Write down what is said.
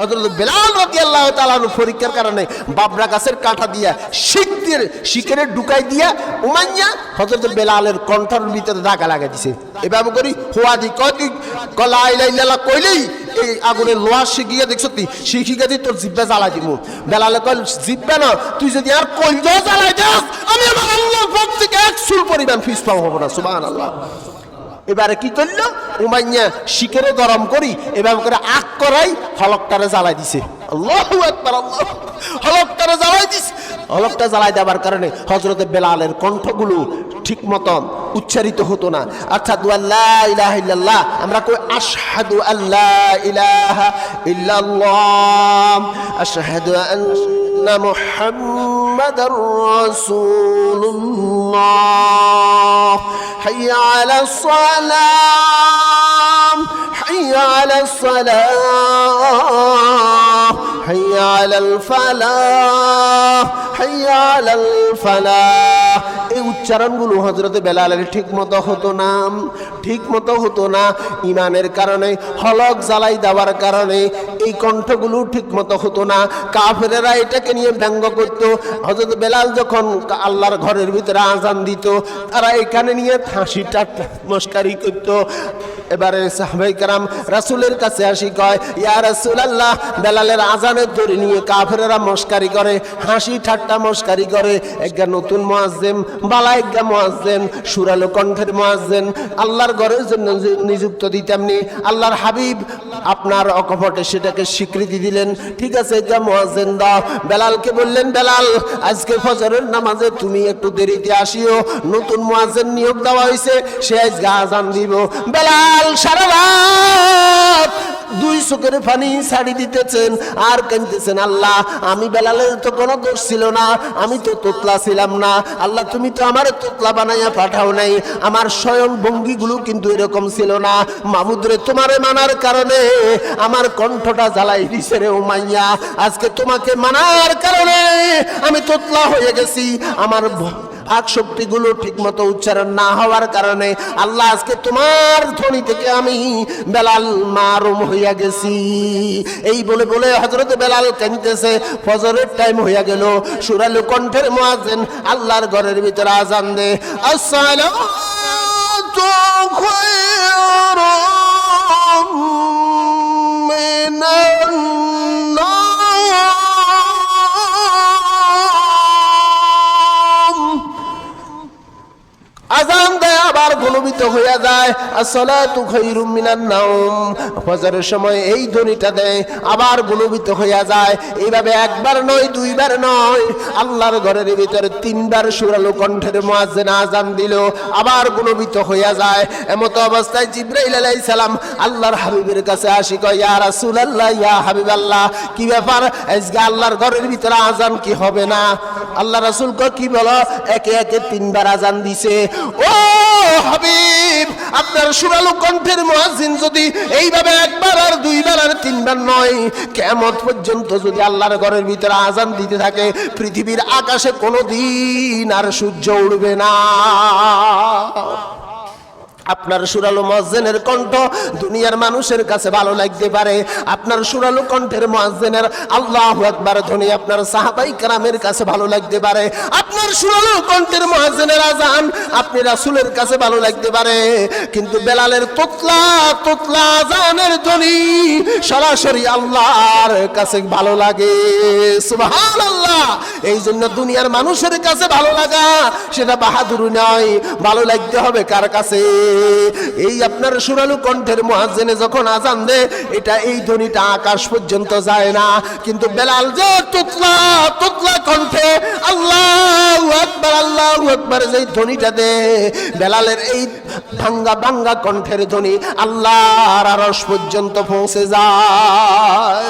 হযরত বেলাল রাদিয়াল্লাহু তাআলা পরীক্ষার কারণে বাবরা গাছের কাঁটা দিয়া শিক দিয়ে শিকেরে ঢুকাই দিয়া উমাইয়া হযরত বেলালের কণ্ঠের ভিতরে দাগা লাগাই দিছে। এভাবে করি, হুয়া দি কতি কলা ইলা কইলেই এই আগুনের লোহা শিখিয়ে দেখছ তুই শিখিয়ে দি তোর জিব্বা জ্বালাই দিব বেলালে কল জিব্বা না, তুই যদি আর কইল জ্বালাই দাস, আমি আমার আল্লাহর পক্ষ থেকে এক সুর পরিমাণ ফিস পাবো না, সুবহানাল্লাহ। এবারে কি করল? উমাইয়া শিকেরে গরম করি, এভাবে করে আগ করাই হলকটারে জ্বালাই দিছে। আল্লাহু আল্লাহ হলকটারে জ্বালাই দিছে। হলকটা জ্বালাই দেওয়ার কারণে হজরতে বেলালের কণ্ঠগুলো ঠিক মতন উচ্চারিত হতো না। অর্থাৎ আল্লাহ ইলাহা ইল্লাল্লাহ, আমরা কই আশহাদু আল্লাহ ইলাহা ইল্লাল্লাহ, আশহাদু আন্না মুহাম্মাদার রাসূলুল্লাহ হাইয়া আলা الصلاة حي على الصلاة حي على الفلاح حي على الفلاح এই উচ্চারণগুলো হজরতে বেলালের ঠিক মতো হতো না ঠিক মতো হতো না ইমানের কারণে হলক জ্বালাই দেওয়ার কারণে এই কণ্ঠগুলো ঠিক মতো হতো না। কাফেরেরা এটাকে নিয়ে ব্যঙ্গ করত। হজরত বেলাল যখন আল্লাহর ঘরের ভিতরে আজান দিত, তারা এখানে নিয়ে হাসি টাট্টা মস্কারি করতো। এবারে সাহাবাই রাসুলের কাছে আসি কয়, ইয়া রাসুল আল্লাহ বেলালের আজানের দড়ি নিয়ে কাফেরেরা মস্কারি করে, হাসি ঠাট্টা মস্কারি করে। একটা নতুন মোয়াজ্জেম বালা একটা মোয়াজ্জেম সুরালো কণ্ঠের মোয়াজ্জেম আল্লাহর ঘরের জন্য নিযুক্ত দিতামনি আল্লাহর হাবিব, আপনার অকপটে সেটাকে স্বীকৃতি দিলেন, ঠিক আছে, যা মহাজেন বেলালকে বললেন, বেলাল, আজকে ফজরের নামাজে তুমি একটু দেরিতে আসিও, নতুন মোয়াজের নিয়োগ দেওয়া হয়েছে সে আজকে আজান দিব। বেলাল সারা চোখের পানি ছাড়ি দিতেছেন। আর কাঁদতেছেন, আল্লাহ, আমি বেলালের তো কোনো দোষ ছিল না, আমি তো তোতলা ছিলাম না। আল্লাহ, তুমি তো আমার তোতলা বানাইয়া পাঠাও নাই। আমার স্বয়ং ভঙ্গিগুলো কিন্তু এরকম ছিল না। মামুদরে তোমারে মানার কারণে আমার কণ্ঠটা জ্বালাই দিছে রে উমাইয়া। আজকে তোমাকে মানার কারণে আমি তোতলা হয়ে গেছি। আমার আগ শক্তিগুলো ঠিক মতো উচ্চারণ না হওয়ার কারণে আল্লাহ আজকে তোমার ধ্বনি থেকে আমি বেলাল মারুম হইয়া গেছি। এই বলে বলে হজরত বেলাল কেনতেছে ফজরের টাইম হইয়া গেল। সুরালু কণ্ঠের মোয়াজেন আল্লাহর ঘরের ভিতরে আজান দে আসসালাতু আবার গুলবিত হইয়া যায়। আসসালাতু খায়রুম মিনান নাওম। ফজরের সময় এই ধ্বনিটা দেয়, আবার গুলবিত হইয়া যায়। এইভাবে একবার নয়, দুইবার নয়। আল্লাহর ঘরের ভিতরে তিনবার সুরালো কণ্ঠের মুয়াজ্জিন আজান দিল, আবার গুলবিত হইয়া যায়। এমত অবস্থায় জিব্রাইল আলাইহিস সালাম আল্লাহর হাবিবের কাছে আসি কয় ইয়া রাসূলুল্লাহ, ইয়া হাবিবাল্লাহ, কি ব্যাপার? আজকে আল্লাহর ঘরের ভিতরে আজান কি হবে না? আল্লাহ রাসূল কয়, কি বলো? একে একে তিনবার আজান দিছে। ও হাবিব, আপনার সুরালু কণ্ঠের মহাজিন যদি এইভাবে একবার আর দুইবার আর তিনবার নয় কেমন পর্যন্ত যদি আল্লাহর ঘরের ভিতরে আজান দিতে থাকে, পৃথিবীর আকাশে কোনো দিন আর সূর্য উঠবে না। আপনার সুরালো মজ্জেনের কণ্ঠ দুনিয়ার মানুষের কাছে ভালো লাগতে পারে। আপনার সুরালো কণ্ঠের মজ্জেনের আল্লাহ একবার ধ্বনি আপনার সাহাবাই কারামের কাছে ভালো লাগতে পারে। আপনার সুরালো কণ্ঠের মহাজেনের আজান আপনি রাসুলের কাছে ভালো লাগতে পারে। কিন্তু বেলালের তোতলা তোতলা আজানের ধ্বনি সরাসরি আল্লাহর কাছে ভালো লাগে। সুবহান আল্লাহ এই জন্য দুনিয়ার মানুষের কাছে ভালো লাগা সেটা বাহাদুরি নয়। ভালো লাগতে হবে কার কাছে? এই আপনার সুরালু কণ্ঠের মহাজেনে যখন আজান দে এটা এই ধ্বনিটা আকাশ পর্যন্ত যায় না। কিন্তু বেলাল যে তুতলা তুতলা কণ্ঠে আল্লাহ আকবার আল্লাহ আকবার যে ধ্বনিটা দে বেলালের এই ভাঙ্গা ভাঙ্গা কণ্ঠের ধ্বনি আল্লাহর আরশ পর্যন্ত পৌঁছে যায়।